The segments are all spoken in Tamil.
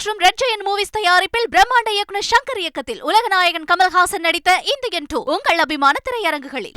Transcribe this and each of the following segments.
மற்றும் ரெட் ஜெயன் மூவிஸ் தயாரிப்பில் பிரம்மாண்ட இயக்குனர் சங்கர் இயக்கத்தில் உலகநாயகன் கமல்ஹாசன் நடித்த இந்தியன் டூ உங்கள் அபிமான திரையரங்குகளில்.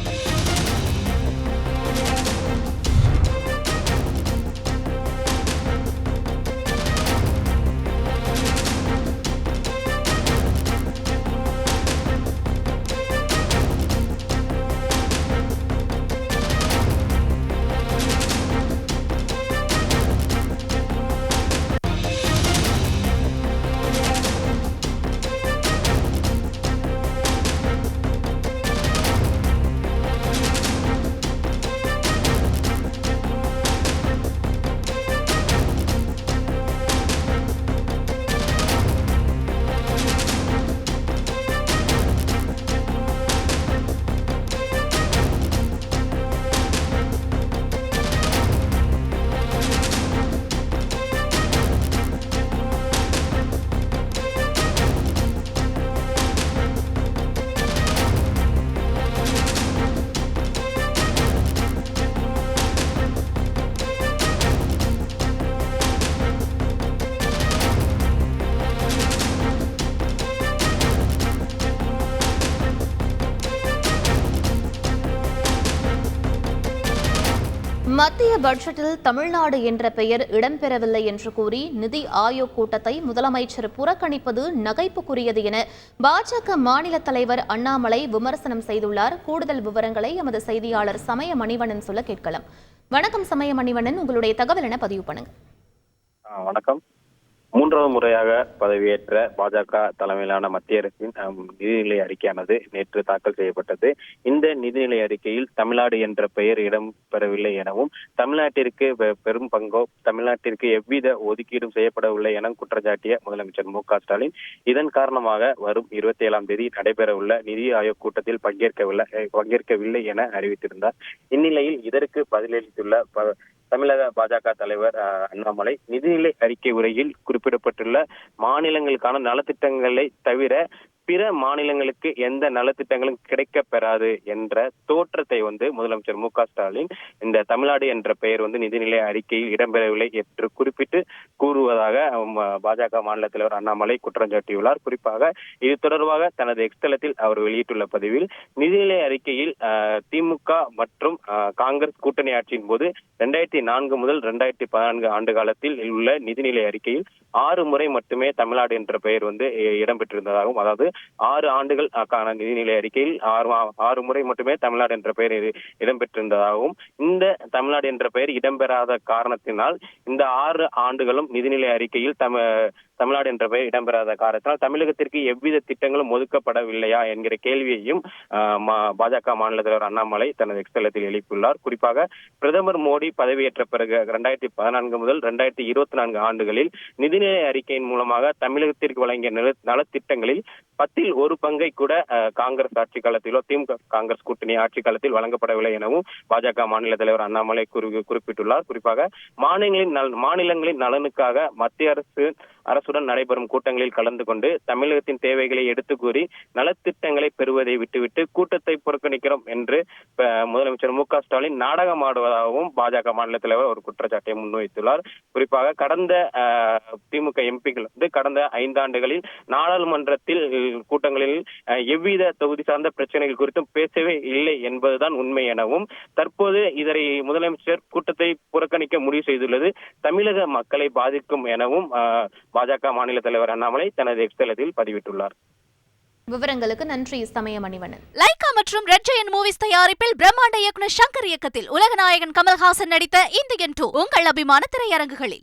மத்திய பட்ஜெட்டில் தமிழ்நாடு என்ற பெயர் இடம்பெறவில்லை என்று கூறி நிதி ஆயோக் கூட்டத்தை முதலமைச்சர் புறக்கணிப்பது நகைப்புக்குரியது என பாஜக மாநில தலைவர் அண்ணாமலை விமர்சனம் செய்துள்ளார். கூடுதல் விவரங்களை எமது செய்தியாளர் சமய மணிவண்ணன் சொல்ல கேட்கலாம். வணக்கம் சமய மணிவண்ணன் உங்களுடைய தகவல் என பதிவு பண்ணுங்க. வணக்கம். மூன்றாவது முறையாக பதவியேற்ற பாஜக தலைமையிலான மத்திய அரசின் நிதிநிலை அறிக்கையானது நேற்று தாக்கல் செய்யப்பட்டது. இந்த நிதிநிலை அறிக்கையில் தமிழ்நாடு என்ற பெயர் இடம்பெறவில்லை எனவும் தமிழ்நாட்டிற்கு பெ- பெரும் பங்கோ தமிழ்நாட்டிற்கு எவ்வித ஒதுக்கீடும் செய்யப்படவில்லை என குற்றஞ்சாட்டிய முதலமைச்சர் மு க ஸ்டாலின் இதன் காரணமாக வரும் இருபத்தி ஏழாம் தேதி நடைபெறவுள்ள நிதி ஆயோக் கூட்டத்தில் பங்கேற்கவில்லை பங்கேற்கவில்லை என அறிவித்திருந்தார். இந்நிலையில் இதற்கு பதிலளித்துள்ள ப- தமிழக பாஜக தலைவர் அஹ், அண்ணாமலை நிதிநிலை அறிக்கை உரையில் குறிப்பிடப்பட்டுள்ள மாநிலங்களுக்கான நலத்திட்டங்களை தவிர பிற மாநிலங்களுக்கு எந்த நலத்திட்டங்களும் கிடைக்க பெறாது என்ற தோற்றத்தை வந்து முதலமைச்சர் மு க ஸ்டாலின் இந்த தமிழ்நாடு என்ற பெயர் வந்து நிதிநிலை அறிக்கையில் இடம்பெறவில்லை என்று குறிப்பிட்டு கூறுவதாக பாஜக மாநில தலைவர் அண்ணாமலை குற்றம் சாட்டியுள்ளார். குறிப்பாக இது தொடர்பாக தனது எக்ஸ்தலத்தில் அவர் வெளியிட்டுள்ள பதிவில் நிதிநிலை அறிக்கையில் அஹ், திமுக மற்றும் காங்கிரஸ் கூட்டணி ஆட்சியின் போது ரெண்டாயிரத்தி நான்கு முதல் ரெண்டாயிரத்தி பதினான்கு ஆண்டு காலத்தில் உள்ள நிதிநிலை அறிக்கையில் ஆறு முறை மட்டுமே தமிழ்நாடு என்ற பெயர் வந்து இடம்பெற்றிருந்ததாகவும் அதாவது ஆறு ஆண்டுகள் நிதிநிலை அறிக்கையில் ஆறு ஆறு முறை மட்டுமே தமிழ்நாடு என்ற பெயர் இடம்பெற்றிருந்ததாகவும் இந்த தமிழ்நாடு என்ற பெயர் இடம்பெறாத காரணத்தினால் இந்த ஆறு ஆண்டுகளும் நிதிநிலை அறிக்கையில் தமிழ் தமிழ்நாடு என்ற பெயர் இடம்பெறாத காரணத்தினால் தமிழகத்திற்கு எவ்வித திட்டங்களும் ஒதுக்கப்படவில்லையா என்கிற கேள்வியையும் ஆஹ், மா- பாஜக மாநில தலைவர் அண்ணாமலை தனது எக்ஸ்தலத்தில் எழுப்பியுள்ளார். குறிப்பாக பிரதமர் மோடி பதவியேற்ற பிறகு இரண்டாயிரத்தி பதினான்கு முதல் இரண்டாயிரத்தி இருபத்தி நான்கு ஆண்டுகளில் நிதிநிலை அறிக்கையின் மூலமாக தமிழகத்திற்கு வழங்கிய நல- நலத்திட்டங்களில் பத்தில் ஒரு பங்கை கூட ஆஹ், காங்கிரஸ் ஆட்சி காலத்திலோ திமுக காங்கிரஸ் கூட்டணி ஆட்சி காலத்தில் வழங்கப்படவில்லை எனவும் பாஜக மாநில தலைவர் அண்ணாமலை குறி- குறிப்பிட்டுள்ளார். குறிப்பாக மாநிலங்களின் மாநிலங்களின் நலனுக்காக மத்திய அரசு அரசுடன் நடைபெறும் கூட்டங்களில் கலந்து கொண்டு தமிழகத்தின் தேவைகளை எடுத்து கூறி நலத்திட்டங்களை பெறுவதை விட்டுவிட்டு கூட்டத்தை புறக்கணிக்கிறோம் என்று முதலமைச்சர் மு க ஸ்டாலின் நாடகம் ஆடுவதாகவும் பாஜக மாநில தலைவர் ஒரு குற்றச்சாட்டை முன்வைத்துள்ளார். குறிப்பாக கடந்த திமுக எம்பிக்கள் வந்து கடந்த ஐந்தாண்டுகளில் நாடாளுமன்றத்தில் கூட்டங்களில் அஹ், எவ்வித தொகுதி சார்ந்த பிரச்சனைகள் குறித்தும் பேசவே இல்லை என்பதுதான் உண்மை எனவும் தற்போது இதனை முதலமைச்சர் கூட்டத்தை புறக்கணிக்க முடிவு செய்துள்ளது. தமிழக மக்களை பாதிக்கும் எனவும் பாஜக மாநில தலைவர் அண்ணாமலை தனது எக்ஸ்தலத்தில் பதிவிட்டுள்ளார். விவரங்களுக்கு நன்றி சமய மணிவண்ணன். லைகா மற்றும் ரெட் ஜெயன் மூவிஸ் தயாரிப்பில் பிரம்மாண்ட இயக்குனர் சங்கர் இயக்கத்தில் உலகநாயகன் கமல்ஹாசன் நடித்த இந்தியன் டூ உங்கள் அபிமான திரையரங்குகளில்.